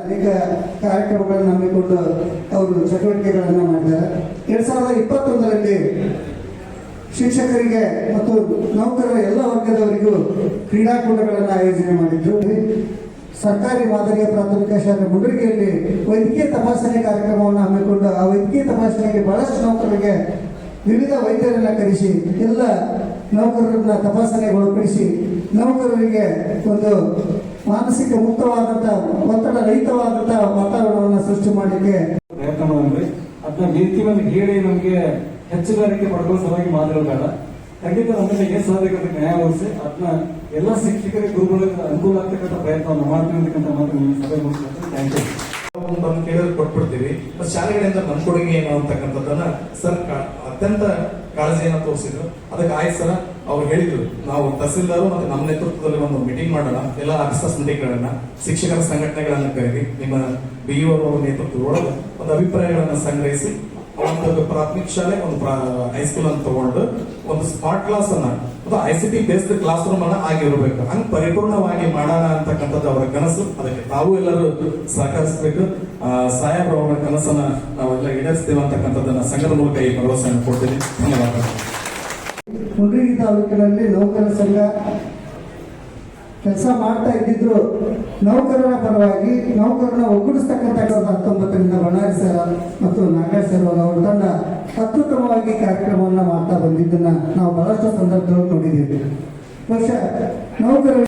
ಅನೇಕ ಕಾರ್ಯಕ್ರಮಗಳನ್ನು ಹಮ್ಮಿಕೊಂಡು ಅವರು ಚಟುವಟಿಕೆಗಳನ್ನು ಮಾಡಿದ್ದಾರೆ. ಎರಡ್ ಸಾವಿರದ ಇಪ್ಪತ್ತೊಂದರಲ್ಲಿ ಶಿಕ್ಷಕರಿಗೆ ಮತ್ತು ನೌಕರರ ಎಲ್ಲ ವರ್ಗದವರಿಗೂ ಕ್ರೀಡಾಕೂಟಗಳನ್ನು ಆಯೋಜನೆ ಮಾಡಿದ್ರು. ಸರ್ಕಾರಿ ಮಾದರಿಯ ಪ್ರಾಥಮಿಕ ಶಾಲೆ ಮುಂಡರಿಗೆಯಲ್ಲಿ ವೈದ್ಯಕೀಯ ತಪಾಸಣೆ ಕಾರ್ಯಕ್ರಮವನ್ನು ಹಮ್ಮಿಕೊಂಡು ಆ ವೈದ್ಯಕೀಯ ತಪಾಸಣೆಗೆ ಬಹಳಷ್ಟು ನೌಕರರಿಗೆ ವಿವಿಧ ವೈದ್ಯರನ್ನ ಕರೆಸಿ ಎಲ್ಲ ನೌಕರರನ್ನ ತಪಾಸಣೆಗೆ ಒಳಪಡಿಸಿ ನೌಕರರಿಗೆ ಒಂದು ಮಾನಸಿಕ ಮುಕ್ತವಾದಂತ ಒತ್ತಡ ರಹಿತವಾದಂತ ವಾತಾವರಣವನ್ನು ಸೃಷ್ಟಿ ಮಾಡಲಿಕ್ಕೆ ಪ್ರಯತ್ನ ಮಾಡಿದ್ವಿ ಅದನ್ನ ನೀತಿ ಒಂದು ಹೇಳಿ ನಮ್ಗೆ ಹೆಚ್ಚುಗಾರಿಕೆ ಪಡ್ಕೊಳ್ಳೋ ಸಲುವಾಗಿ ಮಾತ್ರ ಬೇಡ. ಖಂಡಿತ ನಮ್ಮಲ್ಲಿ ಏನ್ ಸಾಧ್ಯ ನ್ಯಾಯ ಒದಗಿಸಿ ಅದನ್ನ ಎಲ್ಲ ಶಿಕ್ಷಕರಿಗೆ ಗುರುಗಳಿಗೆ ಅನುಕೂಲ ಆಗ್ತಕ್ಕಂಥ ಪ್ರಯತ್ನವನ್ನು ಮಾಡ್ತೀವಿ ಅಂತಕ್ಕಂಥ ಮಾತು ಸಭೆ ಮುಗಿಸ್ತಾರೆ ಥ್ಯಾಂಕ್ ಯು ಬಂದು ಕೇಳಿದ್ರೆ ಕೊಟ್ಬಿಡ್ತೀವಿ. ಶಾಲೆಗಳಿಂದ ನಮ್ಮ ಕೊಡುಗೆ ಏನು ಅಂತಕ್ಕಂಥದ್ದನ್ನ ಸರ್ ಅತ್ಯಂತ ಕಾಳಜಿಯನ್ನು ತೋರಿಸಿದ್ರು. ಅದಕ್ಕೆ ಆಯ್ತು ಸರ್, ಅವ್ರು ಹೇಳಿದ್ರು, ನಾವು ತಹಸೀಲ್ದಾರು ಮತ್ತೆ ನಮ್ಮ ನೇತೃತ್ವದಲ್ಲಿ ಒಂದು ಮೀಟಿಂಗ್ ಮಾಡೋಣ. ಎಲ್ಲ ಆಫೀಸರ್ಸ್ ಮೀಟಿಂಗ್ಗಳನ್ನ ಶಿಕ್ಷಕರ ಸಂಘಟನೆಗಳನ್ನ ಕರೀರಿ ನಿಮ್ಮ ಬಿ ಅವರ ನೇತೃತ್ವದೊಳಗೆ ಒಂದು ಅಭಿಪ್ರಾಯಗಳನ್ನ ಸಂಗ್ರಹಿಸಿ ಒಂದು ಪ್ರಾಥಮಿಕ ಶಾಲೆ, ಒಂದು ಹೈಸ್ಕೂಲ್ ಅನ್ನು ತಗೊಂಡು ಒಂದು ಸ್ಮಾರ್ಟ್ ಕ್ಲಾಸ್ ಅನ್ನ ಅಥವಾ I C T based class room ಅನ್ನ ಆಗಿರ್ಬೇಕು. ಹಂಗ್ ಪರಿಪೂರ್ಣವಾಗಿ ಮಾಡೋಣ ಅಂತಕ್ಕಂಥದ್ದು ಅವರ ಕನಸು. ಅದಕ್ಕೆ ತಾವು ಎಲ್ಲರೂ ಸಹಕರಿಸಬೇಕು. ಸಾಹೇಬ್ರ ಅವರ ಕನಸನ್ನ ನಾವೆಲ್ಲ ಈಡೇರಿಸ್ತೇವೆ ಅಂತಕ್ಕಂಥದ್ದನ್ನ ಸಂಘದ ಮೂಲಕ ಈ ಭರವಸೆಯನ್ನು ಕೊಡ್ತೀನಿ. ಧನ್ಯವಾದಗಳು. ಮುಂಡ್ರಿಗಿ ತಾಲೂಕಿನಲ್ಲಿ ನೌಕರರ ಸಂಘ ಕೆಲಸ ಮಾಡ್ತಾ ಇದ್ದಿದ್ರು. ನೌಕರರ ಪರವಾಗಿ ನೌಕರನ ಒಗ್ಗೂಡಿಸ್ತಕ್ಕಂಥ ಹತ್ತೊಂಬತ್ತರಿಂದ ಬಳ್ಳಾರಿ ಸರ್ ಮತ್ತು ನಾಗೇಶ್ ಸರ್ ಅವರ ತಂಡ. ಅತ್ಯುತ್ತಮವಾಗಿ ಕಾರ್ಯಕ್ರಮವನ್ನು ಮಾಡ್ತಾ ಬಂದಿದ್ದನ್ನ ನಾವು ಬಹಳಷ್ಟು ಸಂದರ್ಭದಲ್ಲಿ ನೋಡಿದ್ದೇವೆ. ಬಹುಶಃ ನೌಕರರು